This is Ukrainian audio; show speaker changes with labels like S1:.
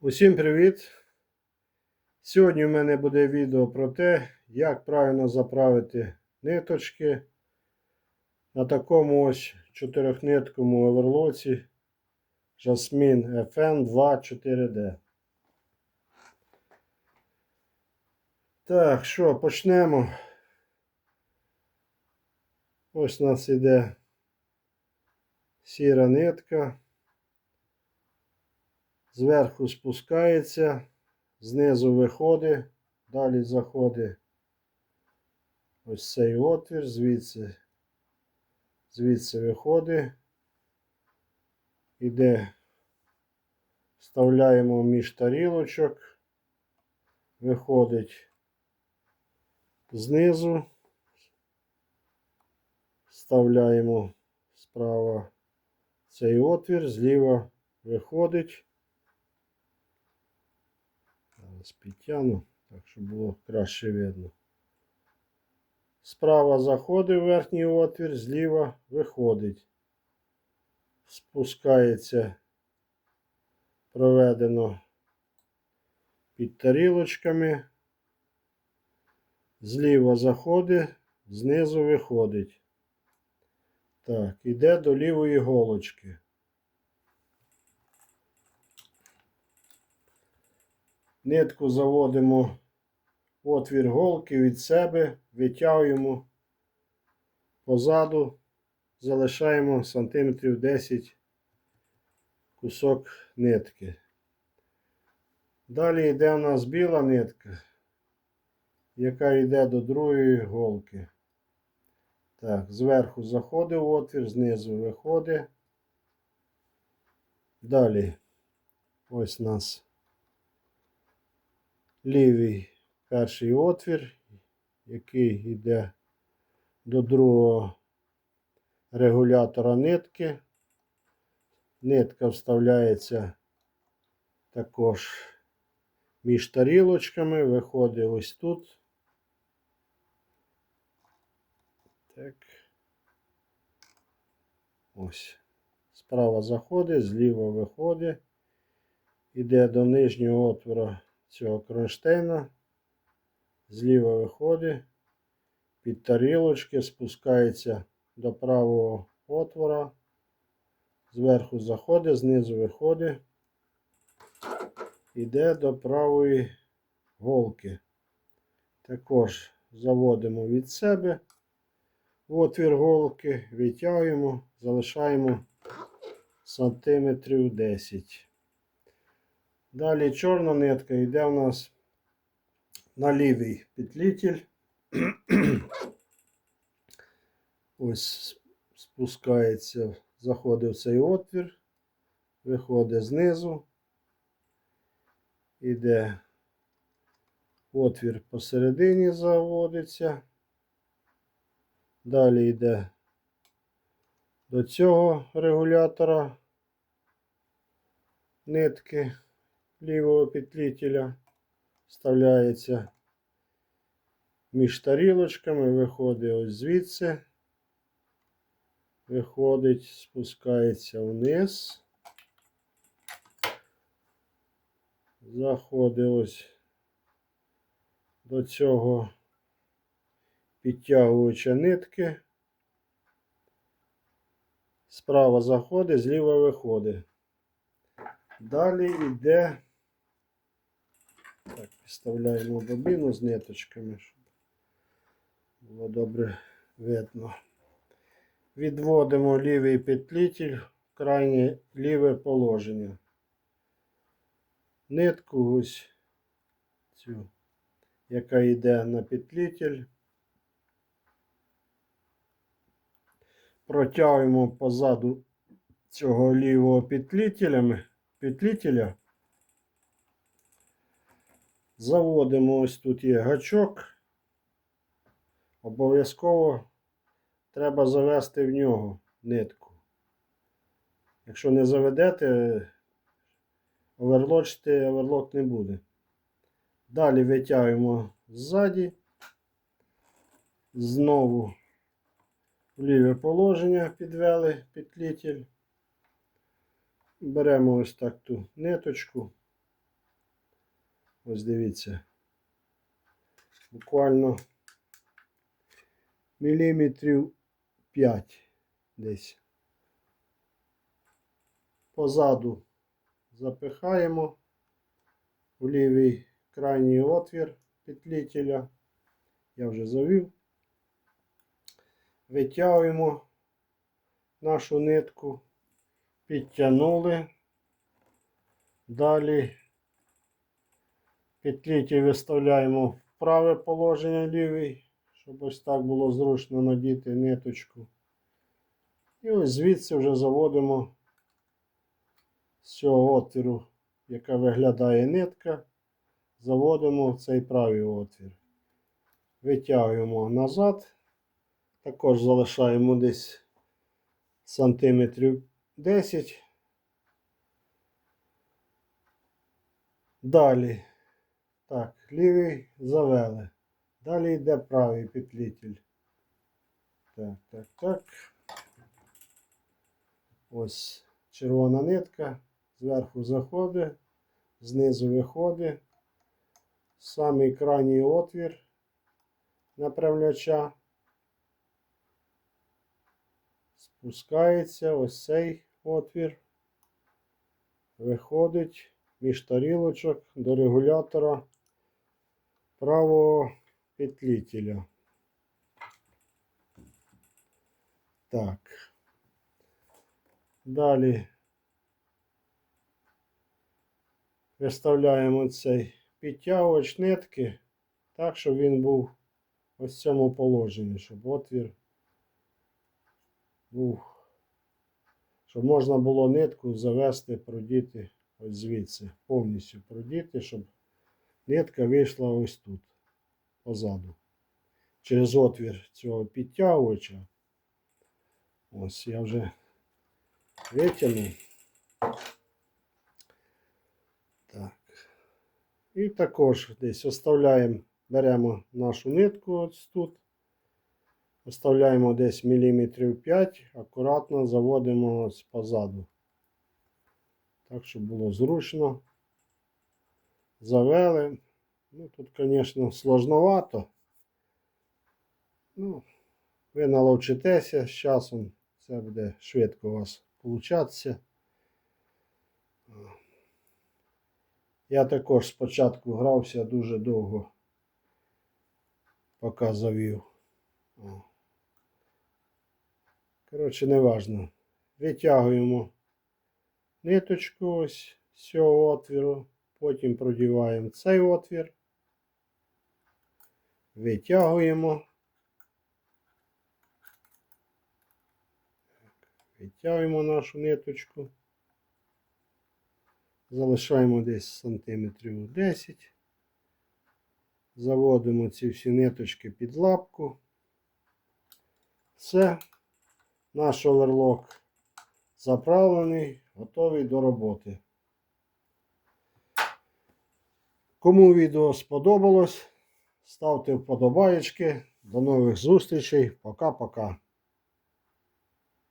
S1: Усім привіт! Сьогодні в мене буде відео про те, як правильно заправити ниточки на такому ось чотирьохниткому оверлоці Jasmine FN 24D. Так, що, почнемо. Ось у нас іде сіра нитка. Зверху спускається, знизу виходить, далі заходить ось цей отвір, звідси, звідси виходить, іде, вставляємо між тарілочок, виходить знизу, вставляємо справа цей отвір, зліва виходить. Зараз підтягну, так, щоб було краще видно. Справа заходить в верхній отвір, зліва виходить. Спускається, проведено під тарілочками. Зліва заходить, знизу виходить. Так, іде до лівої голочки. Нитку заводимо в отвір голки від себе, витягуємо позаду, залишаємо сантиметрів 10 кусок нитки. Далі йде у нас біла нитка, яка йде до другої голки. Так, зверху заходить в отвір, знизу виходить. Далі ось у нас лівий перший отвір, який йде до другого регулятора нитки. Нитка вставляється також між тарілочками, виходить ось тут. Так. Ось. Справа заходить, зліва виходить. Іде до нижнього отвора цього кронштейна. Зліва виходить, під тарілочки, спускається до правого отвора. Зверху заходить, знизу виходить. Іде до правої голки. Також заводимо від себе в отвір голки, витягуємо, залишаємо сантиметрів 10. Далі чорна нитка йде у нас на лівий петлітель. Ось спускається, заходить в цей отвір, виходить знизу, іде отвір посередині заводиться. Далі йде до цього регулятора нитки лівого петлітеля вставляється між тарілочками, виходить ось звідси, виходить, спускається вниз, заходить ось до цього підтягувача нитки. Справа заходить, зліва виходить. Далі йде, так, підставляємо бобіну з ниточками, щоб було добре видно. Відводимо лівий петлітель в крайнє ліве положення. Нитку ось цю, яка йде на петлітель. Протягуємо позаду цього лівого петлітеля. Заводимо ось тут є гачок. Обов'язково треба завести в нього нитку. Якщо не заведете, оверлочити оверлок не буде. Далі витягуємо ззаді, знову в ліве положення підвели петлітель. Беремо ось так ту ниточку, Ось дивіться. Буквально міліметрів 5 десь. Позаду запихаємо в лівий крайній отвір петлітеля. Я вже завів. Витягуємо нашу нитку, підтягнули. Далі петлітель виставляємо в праве положення лівий, щоб ось так було зручно надіти ниточку. І ось звідси вже заводимо з цього отвору, яка виглядає нитка, заводимо в цей правий отвір. Витягуємо назад. Також залишаємо десь сантиметрів 10. Далі. Так, лівий завели. Далі йде правий петлітель. Так, так, так. Ось червона нитка. Зверху заходить, знизу виходить. Самий крайній отвір направляча. Спускається ось цей отвір. Виходить між тарілочок до регулятора правого петлітеля. Так. Далі виставляємо цей підтягувач нитки так, щоб він був ось в цьому положенні, щоб отвір був, щоб можна було нитку завести, продіти ось звідси, повністю продіти, щоб нитка вийшла ось тут, позаду. Через отвір цього підтягувача. Ось я вже витягнув. Так. І також десь оставляємо, беремо нашу нитку ось тут. Оставляємо десь міліметрів 5, акуратно заводимо ось позаду. Так, щоб було зручно. Завели. Ну, тут, звісно, сложновато. Ну, ви наловчитеся з часом, це буде швидко у вас получатися. Я також спочатку грався дуже довго, поки завів. Коротше, неважно. Витягуємо ниточку ось з цього отвіру, потім продіваємо цей отвір, витягуємо. Витягуємо нашу ниточку. Залишаємо десь сантиметрів 10. Заводимо ці всі ниточки під лапку. Все. Наш оверлок заправлений, готовий до роботи. Кому відео сподобалось, ставте вподобаєчки. До нових зустрічей. Пока-пока.